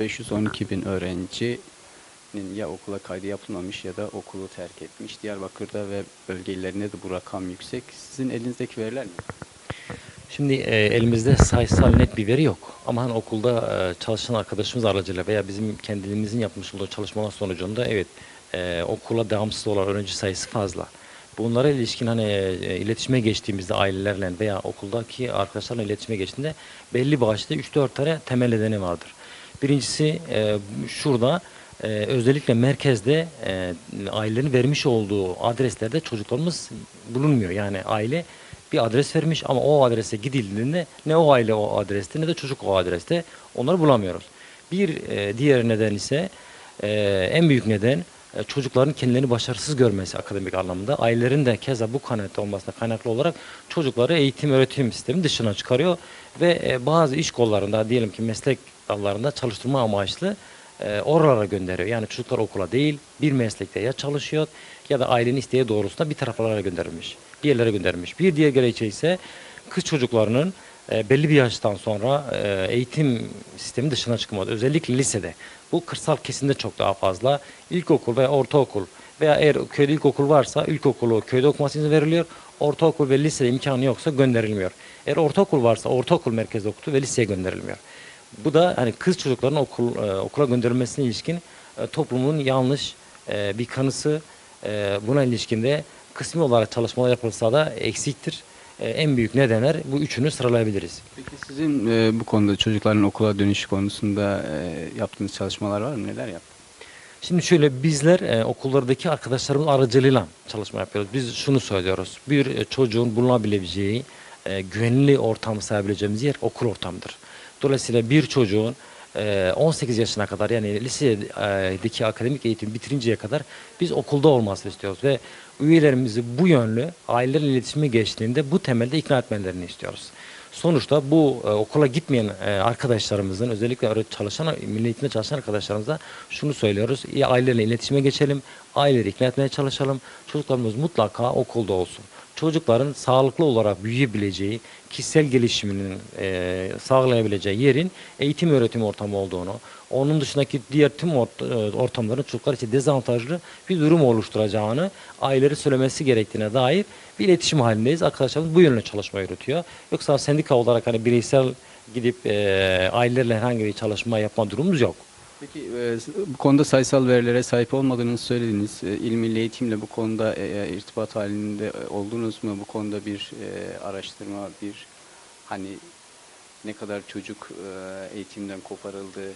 512 bin öğrencinin ya okula kaydı yapılmamış ya da okulu terk etmiş. Diyarbakır'da ve bölge illerinde de bu rakam yüksek. Sizin elinizdeki veriler ne? Şimdi e, elimizde sayısal net bir veri yok. Ama hani okulda e, çalışan arkadaşımız aracılığıyla veya bizim kendimizin yapmış olduğu çalışmalar sonucunda evet e, okula devamsız olan öğrenci sayısı fazla. Bunlara ilişkin hani e, iletişime geçtiğimizde ailelerle veya okuldaki arkadaşlarla iletişime geçtiğinde belli başlı 3-4 tane temel nedeni vardır. Birincisi e, şurada e, özellikle merkezde e, ailelerin vermiş olduğu adreslerde çocuklarımız bulunmuyor. Yani aile bir adres vermiş ama o adrese gidildiğinde ne o aile o adreste ne de çocuk o adreste onları bulamıyoruz. Bir e, diğer neden ise e, en büyük neden çocukların kendilerini başarısız görmesi akademik anlamda. Ailelerin de keza bu kanaat olmasına kaynaklı olarak çocukları eğitim öğretim sistemi dışına çıkarıyor ve e, bazı iş kollarında diyelim ki meslek dallarında çalıştırma amaçlı e, oralara gönderiyor. Yani çocuklar okula değil bir meslekte ya çalışıyor ya da ailenin isteği doğrultusunda bir taraflara gönderilmiş. Bir yerlere gönderilmiş. Bir diğer gerekçe ise kız çocuklarının e, belli bir yaştan sonra e, eğitim sistemi dışına çıkmadı. Özellikle lisede. Bu kırsal kesimde çok daha fazla. İlkokul veya ortaokul veya eğer köyde ilkokul varsa ilkokulu köyde okuması izin veriliyor. Ortaokul ve lisede imkanı yoksa gönderilmiyor. Eğer ortaokul varsa ortaokul merkezde okutu ve liseye gönderilmiyor. Bu da hani kız çocukların okul e, okula gönderilmesine ilişkin e, toplumun yanlış e, bir kanısı. E, buna ilişkin de kısmi olarak çalışmalar yapılsa da eksiktir. E, en büyük nedenler bu üçünü sıralayabiliriz. Peki sizin e, bu konuda çocukların okula dönüş konusunda e, yaptığınız çalışmalar var mı? Neler yaptınız? Şimdi şöyle bizler e, okullardaki arkadaşlarımız aracılığıyla çalışma yapıyoruz. Biz şunu söylüyoruz. Bir e, çocuğun bulunabileceği e, güvenli ortam sağlayabileceğimiz yer okul ortamıdır. Dolayısıyla bir çocuğun 18 yaşına kadar yani lisedeki akademik eğitim bitirinceye kadar biz okulda olmasını istiyoruz ve üyelerimizi bu yönlü ailelerle iletişime geçtiğinde bu temelde ikna etmelerini istiyoruz. Sonuçta bu e, okula gitmeyen e, arkadaşlarımızın özellikle öğret- çalışan milli eğitimde çalışan arkadaşlarımıza şunu söylüyoruz. Ailelerle iletişime geçelim. Aileleri ikna etmeye çalışalım. Çocuklarımız mutlaka okulda olsun. Çocukların sağlıklı olarak büyüyebileceği, kişisel gelişiminin e, sağlayabileceği yerin eğitim öğretim ortamı olduğunu, onun dışındaki diğer tüm ort- e, ortamların çocuklar için dezavantajlı bir durum oluşturacağını aileleri söylemesi gerektiğine dair bir iletişim halindeyiz. Arkadaşlarımız bu yönde çalışma yürütüyor. Yoksa sendika olarak hani bireysel gidip e, ailelerle herhangi bir çalışma yapma durumumuz yok. Peki e, bu konuda sayısal verilere sahip olmadığınızı söylediniz. E, İl Eğitim'le bu konuda e, irtibat halinde e, oldunuz mu? Bu konuda bir e, araştırma, bir hani ne kadar çocuk e, eğitimden koparıldı?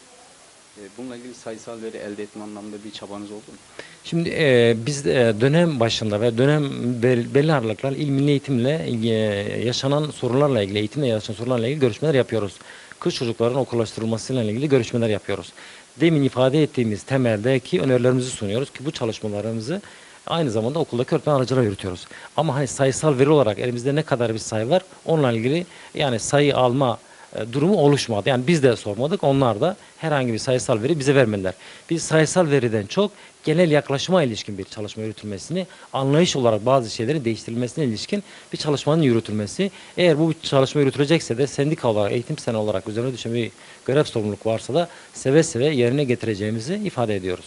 E, bununla ilgili sayısal veri elde etme anlamında bir çabanız oldu mu? Şimdi e, biz e, dönem başında ve dönem bel- belli aralıklarla il eğitimle e, yaşanan sorunlarla ilgili, eğitimle yaşanan sorunlarla ilgili görüşmeler yapıyoruz. Kız çocukların okullaştırılmasıyla ilgili görüşmeler yapıyoruz. Demin ifade ettiğimiz temeldeki önerilerimizi sunuyoruz ki bu çalışmalarımızı aynı zamanda okuldaki öğretmen aracılığıyla yürütüyoruz. Ama hani sayısal veri olarak elimizde ne kadar bir sayı var onunla ilgili yani sayı alma durumu oluşmadı. Yani biz de sormadık. Onlar da herhangi bir sayısal veri bize vermediler. Biz sayısal veriden çok genel yaklaşıma ilişkin bir çalışma yürütülmesini, anlayış olarak bazı şeylerin değiştirilmesine ilişkin bir çalışmanın yürütülmesi. Eğer bu çalışma yürütülecekse de sendika olarak, eğitim sene olarak üzerine düşen bir görev sorumluluk varsa da seve seve yerine getireceğimizi ifade ediyoruz.